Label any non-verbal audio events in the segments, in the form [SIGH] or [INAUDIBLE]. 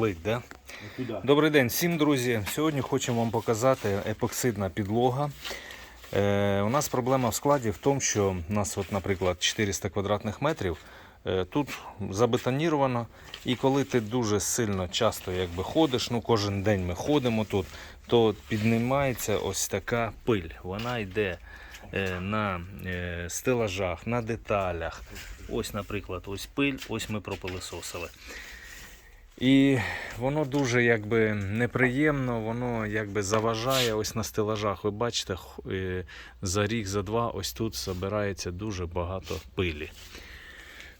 Лить, да? Туди. Добрий день всім, друзі. Сьогодні хочемо вам показати епоксидна підлога. Е, у нас проблема в складі в тому, що у нас, от, наприклад, 400 квадратних метрів. е, Тут забетоніровано, і коли ти дуже сильно часто якби, ходиш, ну кожен день ми ходимо тут, то піднімається ось така пиль. Вона йде е, на е, стелажах, на деталях. Ось, наприклад, ось пиль, ось ми пропилисосили. І воно дуже якби неприємно, воно якби заважає ось на стелажах. Ви бачите, е, за рік, за два ось тут збирається дуже багато пилі.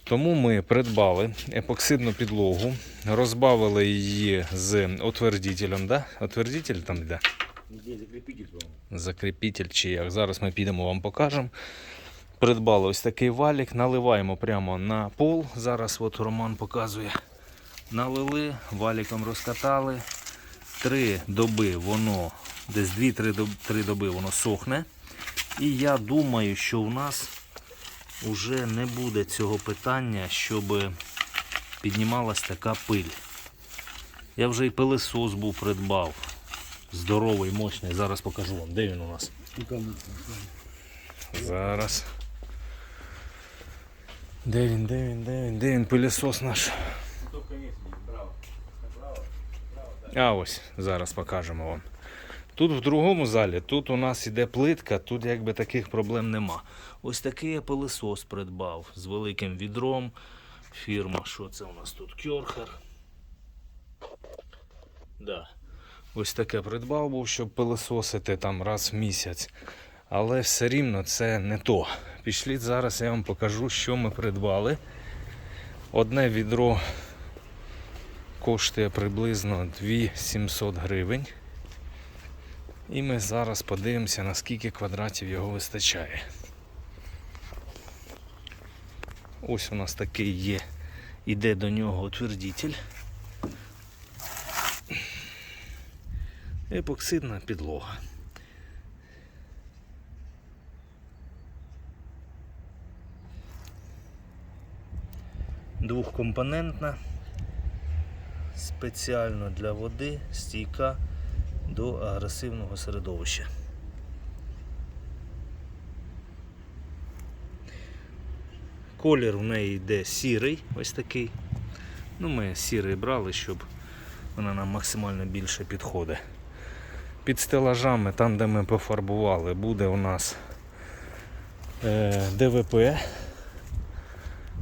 Тому ми придбали епоксидну підлогу, розбавили її з отвердителем. Да? Отвердитель там йде? Де закріпіть закріпітель чи як. Зараз ми підемо вам покажемо. Придбали ось такий валік, наливаємо прямо на пол. Зараз от Роман показує. Налили, валіком розкатали. Три доби воно, десь 2-3 доб- три доби воно сохне. І я думаю, що у нас вже не буде цього питання, щоб піднімалась така пиль. Я вже і пилесос був придбав. Здоровий, мощний. Зараз покажу вам, де він у нас. Зараз. Де він, де він, де він, де він пилісос наш? А ось, зараз покажемо вам. Тут в другому залі, тут у нас іде плитка, тут якби таких проблем нема. Ось такий я пилисос придбав з великим відром. Фірма, що це у нас тут? Кьорхер. Да. Ось таке придбав був, щоб пилисосити там раз в місяць. Але все рівно це не то. Пішліть зараз, я вам покажу, що ми придбали. Одне відро коштує приблизно 2700 гривень. І ми зараз подивимося, наскільки квадратів його вистачає. Ось у нас такий є. Іде до нього утвердитель. Епоксидна підлога. Двохкомпонентна, спеціально для води, стійка до агресивного середовища. Колір в неї йде сірий, ось такий. Ну, ми сірий брали, щоб вона нам максимально більше підходить. Під стелажами, там де ми пофарбували, буде у нас е, ДВП.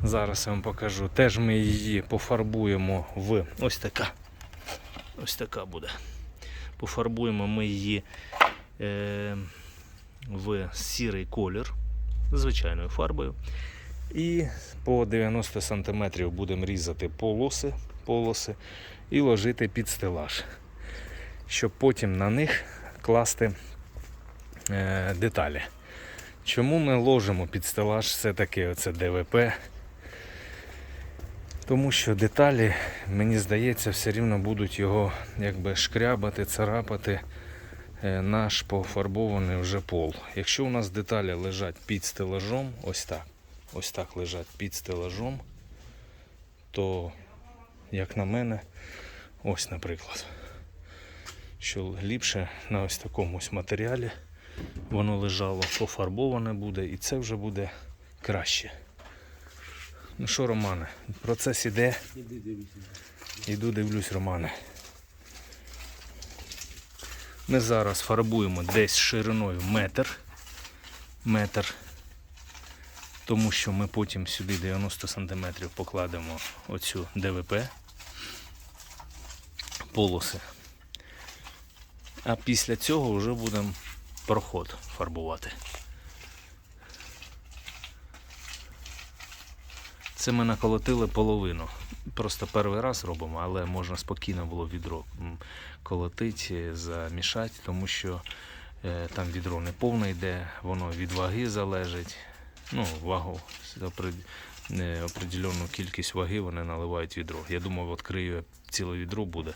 Зараз я вам покажу. Теж ми її пофарбуємо в ось така. Ось така буде. Пофарбуємо ми її е, в сірий колір звичайною фарбою. І по 90 см будемо різати полоси, полоси і ложити під стелаж, щоб потім на них класти е, деталі. Чому ми ложимо під стелаж все-таки оце ДВП? Тому що деталі, мені здається, все рівно будуть його якби шкрябати, царапати е, наш пофарбований вже пол. Якщо у нас деталі лежать під стелажом, ось так, ось так лежать під стелажом, то, як на мене, ось, наприклад, що ліпше на ось такому матеріалі воно лежало, пофарбоване буде, і це вже буде краще. Ну що, Романе, процес іде. Іду дивлюсь, Романе. Ми зараз фарбуємо десь шириною метр. Метр. Тому що ми потім сюди 90 см покладемо оцю ДВП полоси. А після цього вже будемо проход фарбувати. Це ми наколотили половину. Просто перший раз робимо, але можна спокійно було відро колотити, замішати, тому що е, там відро не повне йде, воно від ваги залежить. Ну, вагу е, определенну кількість ваги вони наливають відро. Я думав, відкрию ціле відро буде,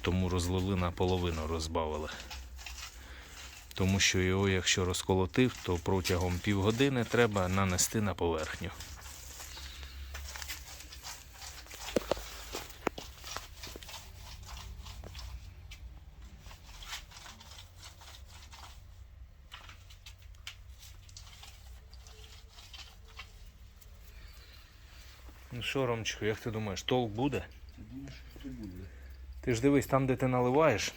тому розлили на половину, розбавили. Тому що його, якщо розколотив, то протягом півгодини треба нанести на поверхню. Ну що, Ромчику, як ти думаєш, толк буде? Ти буде? Ти ж дивись, там, де ти наливаєш,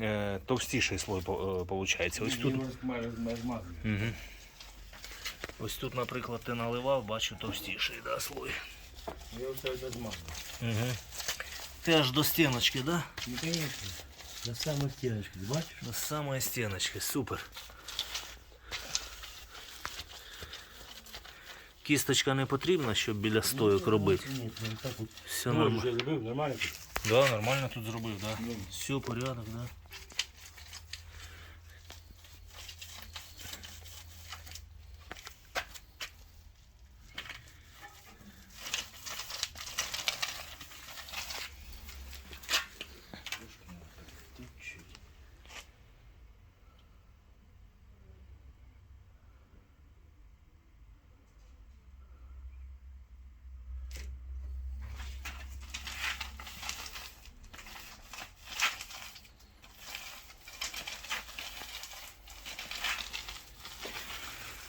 е, товстіший слой виходить. Ось тут. Угу. Ось тут, наприклад, ти наливав, бачу товстіший да, слой. Я все це змазав. Угу. Ти аж до стіночки, так? да? Ну, звісно. На самой стіночці, бачиш? До самої стіночки, супер. Кісточка не потрібна, щоб біля стойок робити. Ні, так от. Все нормально. вже зробив, нормально? Да, нормально тут зробив, да. Ну. Все, порядок, да.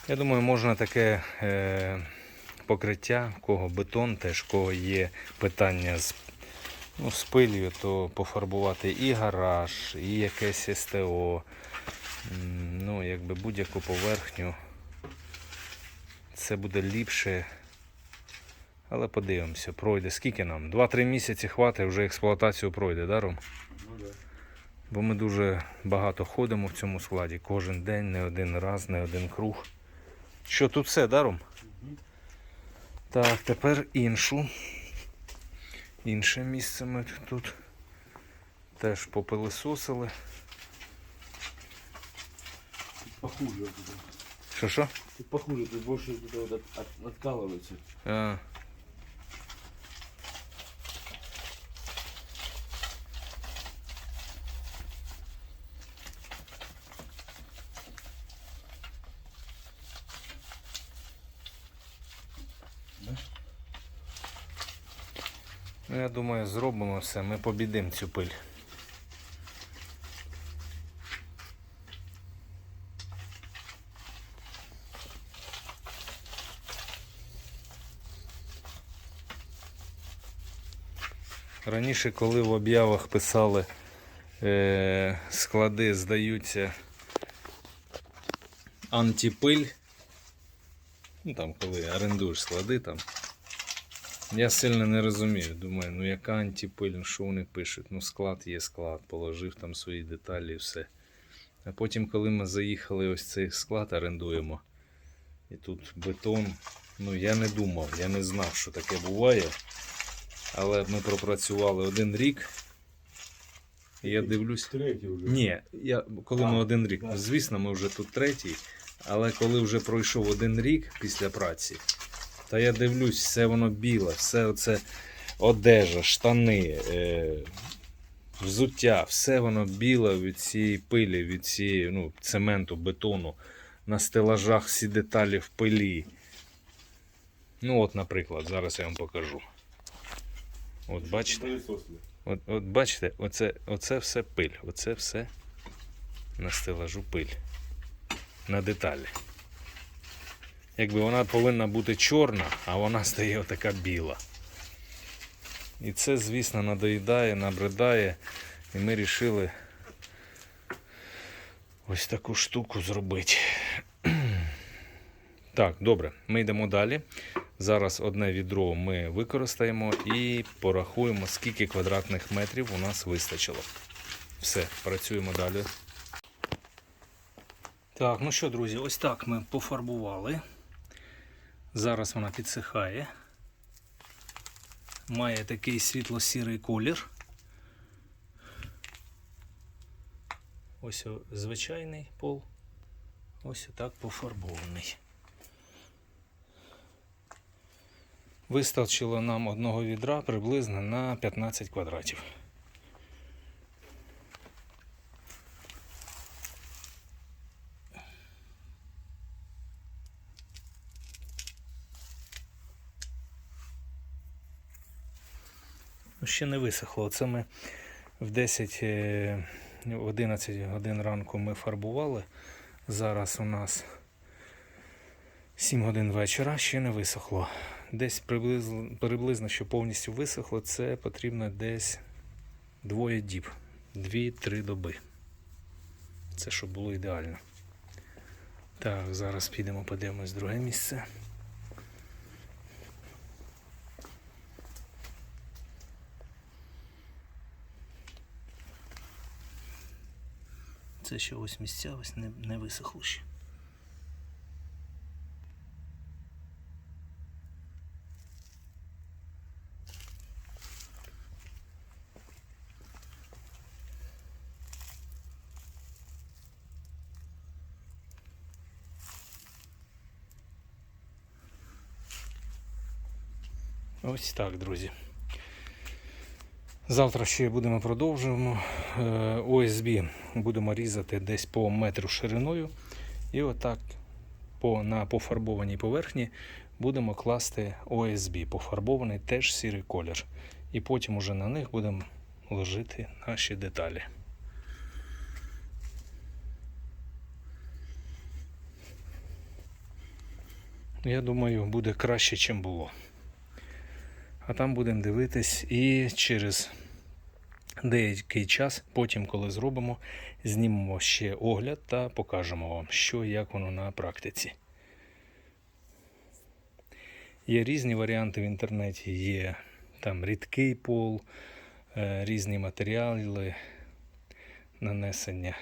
Я думаю, можна таке е, покриття, в кого бетон, теж в кого є питання з, ну, з пилью, то пофарбувати і гараж, і якесь СТО, ну, якби будь-яку поверхню. Це буде ліпше. Але подивимося, пройде. Скільки нам? 2-3 місяці хватить, вже експлуатацію пройде, да, Ром? Ну, да. Бо ми дуже багато ходимо в цьому складі. Кожен день, не один раз, не один круг. Що тут все, даром? Так, тепер іншу. Інше місце ми тут теж попилисосили. Похуже. буде. Що що? тут похуже, тут більше тут от, от, от, откалується. А. Да? Ну, я думаю, зробимо все, ми побідимо цю пиль. Раніше, коли в об'явах писали е, склади здаються антипиль, ну там коли орендуєш склади там. Я сильно не розумію. Думаю, ну яка антипиль, ну що вони пишуть? Ну склад є склад, положив там свої деталі і все. А потім, коли ми заїхали ось цей склад орендуємо, і тут бетон, ну я не думав, я не знав, що таке буває. Але ми пропрацювали один рік. І я дивлюсь. Третій вже. Ні, я, коли ми один рік, звісно, ми вже тут третій, але коли вже пройшов один рік після праці, то я дивлюсь, все воно біле, все оце одежа, штани, е, взуття, все воно біле від цієї пилі, від цієї ну, цементу, бетону. На стелажах всі деталі в пилі. Ну, от, наприклад, зараз я вам покажу. От бачите? От, от бачите, оце, оце все пиль. Оце все на стелажу пиль. На деталі. Якби вона повинна бути чорна, а вона стає отака біла. І це, звісно, надоїдає, набридає. І ми вирішили ось таку штуку зробити. [CLEARS THROAT] Так, добре, ми йдемо далі. Зараз одне відро ми використаємо і порахуємо, скільки квадратних метрів у нас вистачило. Все, працюємо далі. Так, ну що, друзі, ось так ми пофарбували. Зараз вона підсихає. Має такий світло-сірий колір. Ось звичайний пол. Ось отак пофарбований. Вистачило нам одного відра приблизно на 15 квадратів. Ще не висохло. Це ми в 10, е, в 11 годин ранку ми фарбували. Зараз у нас 7 годин вечора, ще не висохло. десь приблизно, приблизно, що повністю висохло, це потрібно десь двоє діб, дві-три доби. Це щоб було ідеально. Так, зараз підемо подивимось друге місце. Це ще ось місця, ось не, не висохло ще. Ось так, друзі. Завтра ще будемо продовжуємо. Е, ОСБ будемо різати десь по метру шириною. І отак по, на пофарбованій поверхні будемо класти ОСБ, пофарбований теж сірий колір. І потім уже на них будемо ложити наші деталі. Я думаю, буде краще, ніж було. А там будемо дивитись і через деякий час, потім, коли зробимо, знімемо ще огляд та покажемо вам, що як воно на практиці. Є різні варіанти в інтернеті, є там рідкий пол, е, різні матеріали нанесення.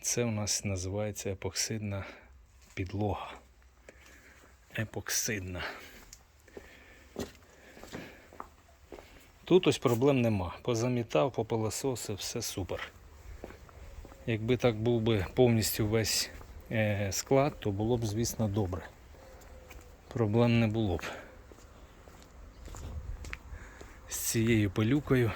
Це у нас називається епоксидна підлога. Епоксидна. Тут ось проблем нема. Позамітав, попилососив, все супер. Якби так був би повністю весь е, склад, то було б, звісно, добре. Проблем не було б. З цією пилюкою.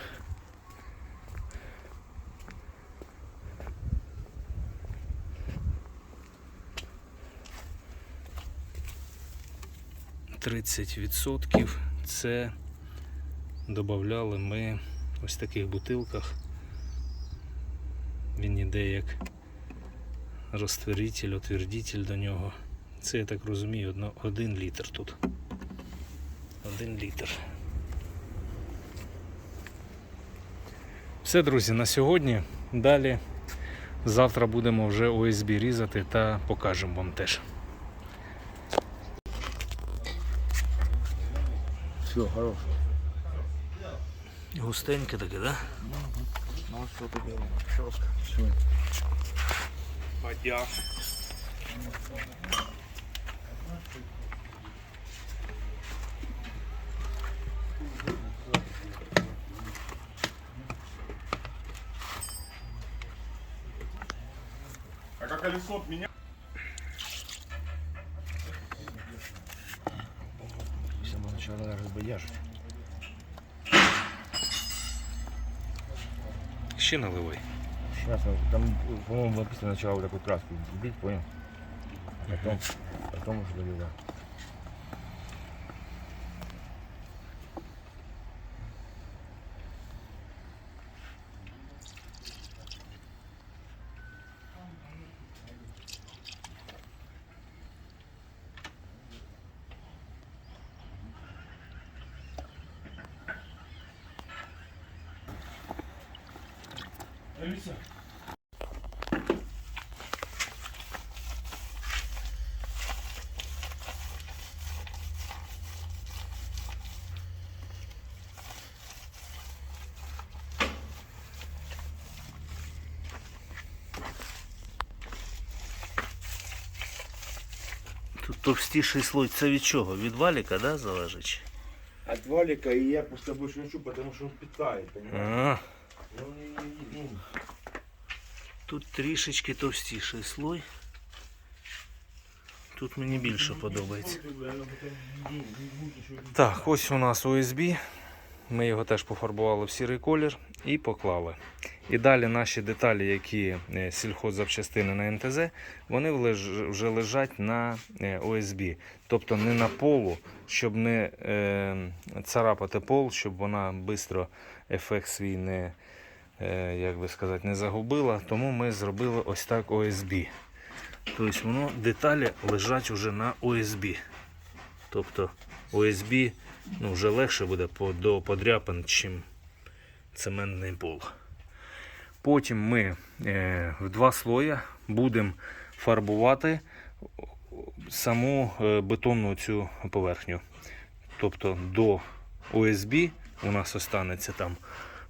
Тридцять відсотків це Добавляли ми ось в таких бутилках. Він іде як розтворитель, отвердитель до нього. Це я так розумію, один літр тут. Один літр. Все, друзі, на сьогодні. Далі завтра будемо вже ОСБ різати та покажемо вам теж. Все, хорош. Густеньке таке, да? Ну, ты делаешь? Четко. Все. Подяг. А как колесо меня? Ще наливай. Сейчас, там, по-моему, написано сначала вот такую краску бить, понял? Потом, потом уже доливать. Алиса. Тут товстіший слой. Це від чого? Від валіка, да, залежить? От валика и я просто больше не хочу, потому что он питает, понимаешь? А, тут трішечки товстіший слой. Тут мені більше подобається. Так, ось у нас ОСБ. Ми його теж пофарбували в сірий колір і поклали. І далі наші деталі, які е, сільхоззапчастини на НТЗ, вони вже лежать на е, ОСБ. Тобто не на полу, щоб не е, царапати пол, щоб вона швидко ефект свій не, е, як би сказати, не загубила. Тому ми зробили ось так ОСБ. Тобто воно деталі лежать уже на ОСБ. Тобто ОСБ ну, вже легше буде до подряпин, чим цементний пол. Потім ми е, в два слоя будемо фарбувати саму е, бетонну цю поверхню. Тобто до ОСБ у нас останеться там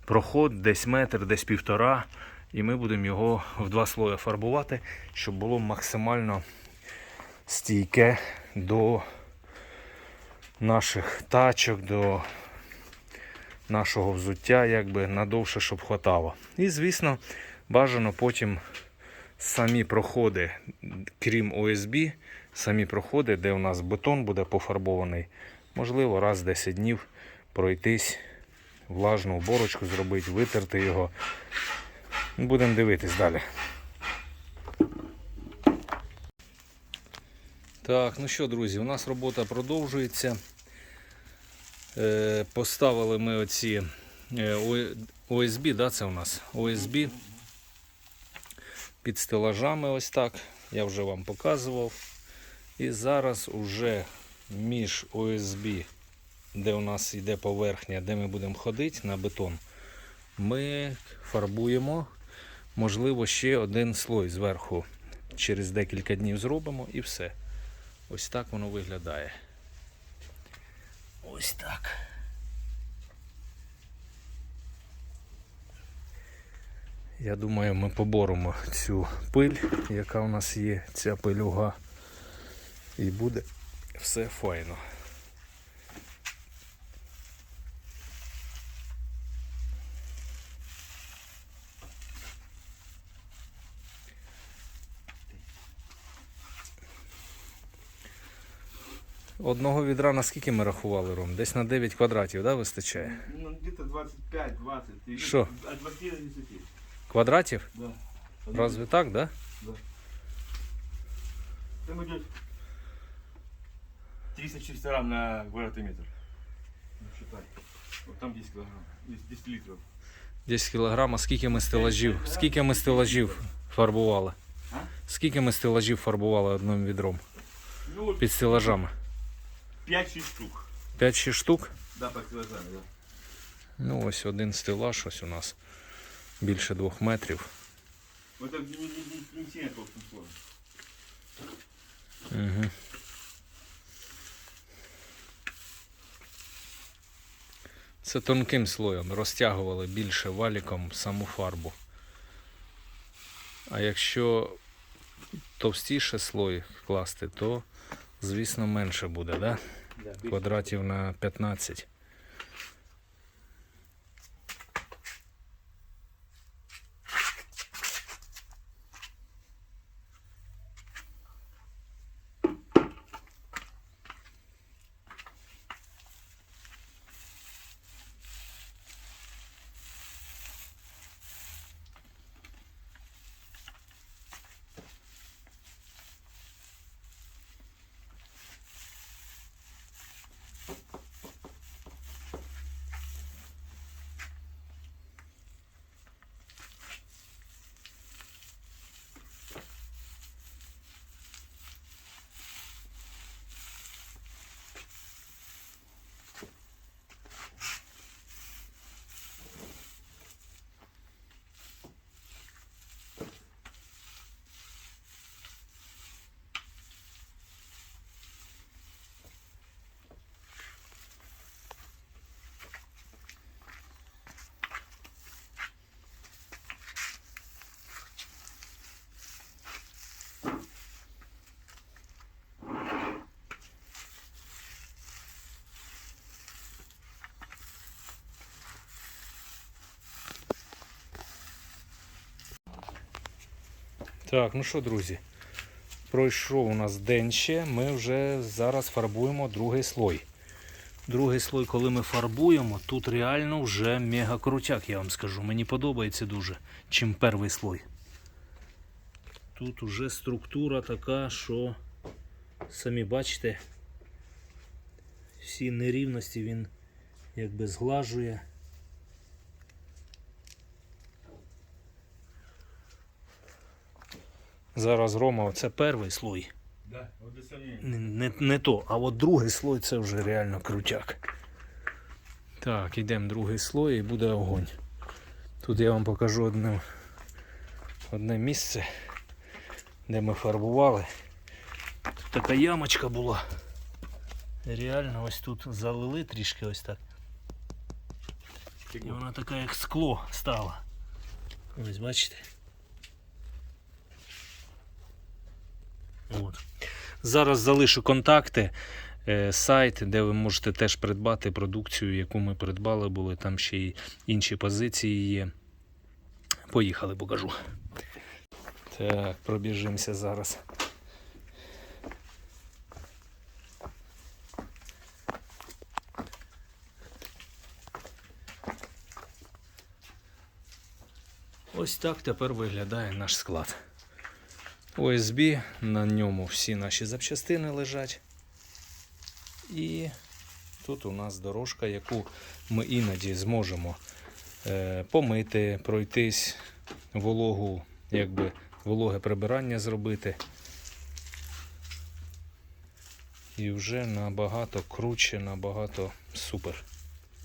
проход, десь метр, десь півтора. І ми будемо його в два слої фарбувати, щоб було максимально стійке до наших тачок, до нашого взуття, якби надовше, щоб хватало. І, звісно, бажано потім самі проходи, крім ОСБ, самі проходи, де у нас бетон буде пофарбований, можливо, раз в 10 днів пройтись, влажну уборочку зробити, витерти його. Будемо дивитись далі. Так, ну що, друзі, у нас робота продовжується. Е, поставили ми оці е, ОСБ, да, це у нас ОСБ під стелажами ось так. Я вже вам показував. І зараз уже між ОСБ, де у нас йде поверхня, де ми будемо ходити на бетон, ми фарбуємо, можливо, ще один слой зверху. Через декілька днів зробимо і все. Ось так воно виглядає. Ось так. Я думаю, ми поборемо цю пиль, яка у нас є, ця пилюга. І буде все файно. Одного відра на скільки ми рахували, Ром? Десь на 9 квадратів, да, вистачає? Ну, где-то 25-20. И Шо? От 20 до 10. Квадратів? Да. Разве так, да? Там идет 30 чисторам на квадратный метр. Ну, считай. Вот там 10 килограмм. 10 10 литров. 10 кілограм, а скільки ми стелажів? Скільки ми стелажів фарбували? Скільки ми стелажів фарбували одним відром Ну, під стелажами? 5-6 штук. 5-6 штук. Да, под килограмм, да. Ну, ось один стелаж, ось у нас більше двох метрів. Это не, сильно толстым слоем. Угу. Це тонким слоєм розтягували більше валіком саму фарбу. А якщо товстіше слой класти, то звісно менше буде, да? Да, квадратів на 15. Так, ну що, друзі, пройшов у нас день ще, ми вже зараз фарбуємо другий слой. Другий слой, коли ми фарбуємо, тут реально вже мега крутяк, я вам скажу. Мені подобається дуже, чим перший слой. Тут уже структура така, що самі бачите, всі нерівності він якби зглажує. Зараз Рома, це перший слой. Да, не, не, не то. А от другий слой це вже реально крутяк. Так, йдемо другий слой і буде огонь. Тут я вам покажу одне, одне місце, де ми фарбували. Тут така ямочка була. Реально ось тут залили трішки ось так. І вона така як скло стала. Ось бачите. От. Зараз залишу контакти, е, сайт, де ви можете теж придбати продукцію, яку ми придбали, були там ще й інші позиції є. Поїхали, покажу. Так, пробіжимося зараз. Ось так тепер виглядає наш склад. ОСБ, на ньому всі наші запчастини лежать. І тут у нас дорожка, яку ми іноді зможемо е, помити, пройтись, вологу, якби вологе прибирання зробити. І вже набагато круче, набагато супер.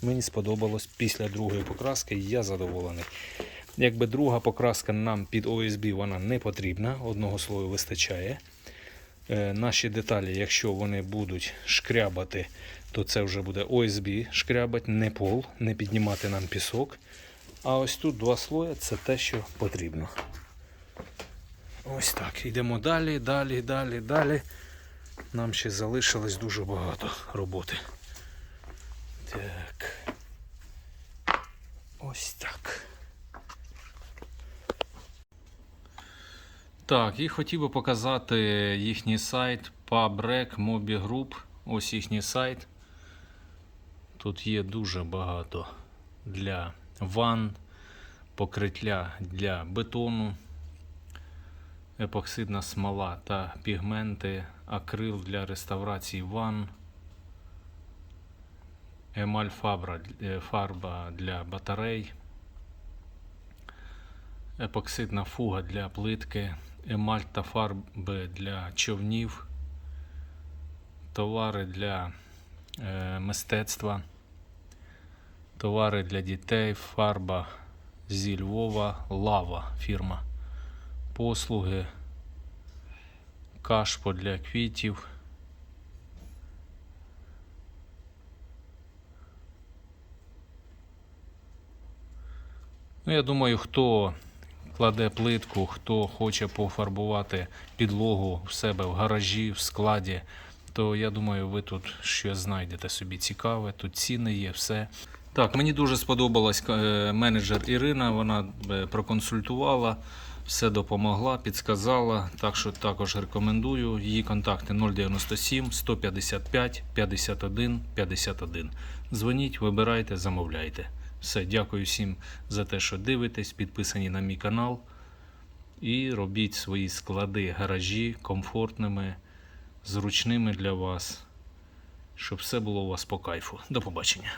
Мені сподобалось після другої покраски, я задоволений. Якби друга покраска нам під ОСБ вона не потрібна, одного слою вистачає. Е, наші деталі, якщо вони будуть шкрябати, то це вже буде ОСБ шкрябать, не пол, не піднімати нам пісок. А ось тут два слої це те, що потрібно. Ось так. Йдемо далі, далі, далі, далі. Нам ще залишилось дуже багато роботи. Так. Ось так. Так, і хотів би показати їхній сайт PubRec Mobi Group. Ось їхній сайт. Тут є дуже багато для ванн, покриття для бетону, епоксидна смола та пігменти, акрил для реставрації ванн, емаль фабра, е, фарба для батарей епоксидна фуга для плитки, емаль та фарби для човнів, товари для е, мистецтва, товари для дітей, фарба зі Львова, лава фірма, послуги, кашпо для квітів. Ну, я думаю, хто кладе плитку, хто хоче пофарбувати підлогу в себе в гаражі, в складі, то я думаю, ви тут щось знайдете собі цікаве. Тут ціни є, все. Так, мені дуже сподобалась е, менеджер Ірина. Вона е, проконсультувала, все допомогла, підсказала. Так що також рекомендую. Її контакти 097 155 51 51. Дзвоніть, вибирайте, замовляйте. Все, дякую всім за те, що дивитесь, підписані на мій канал. І робіть свої склади, гаражі комфортними, зручними для вас, щоб все було у вас по кайфу. До побачення.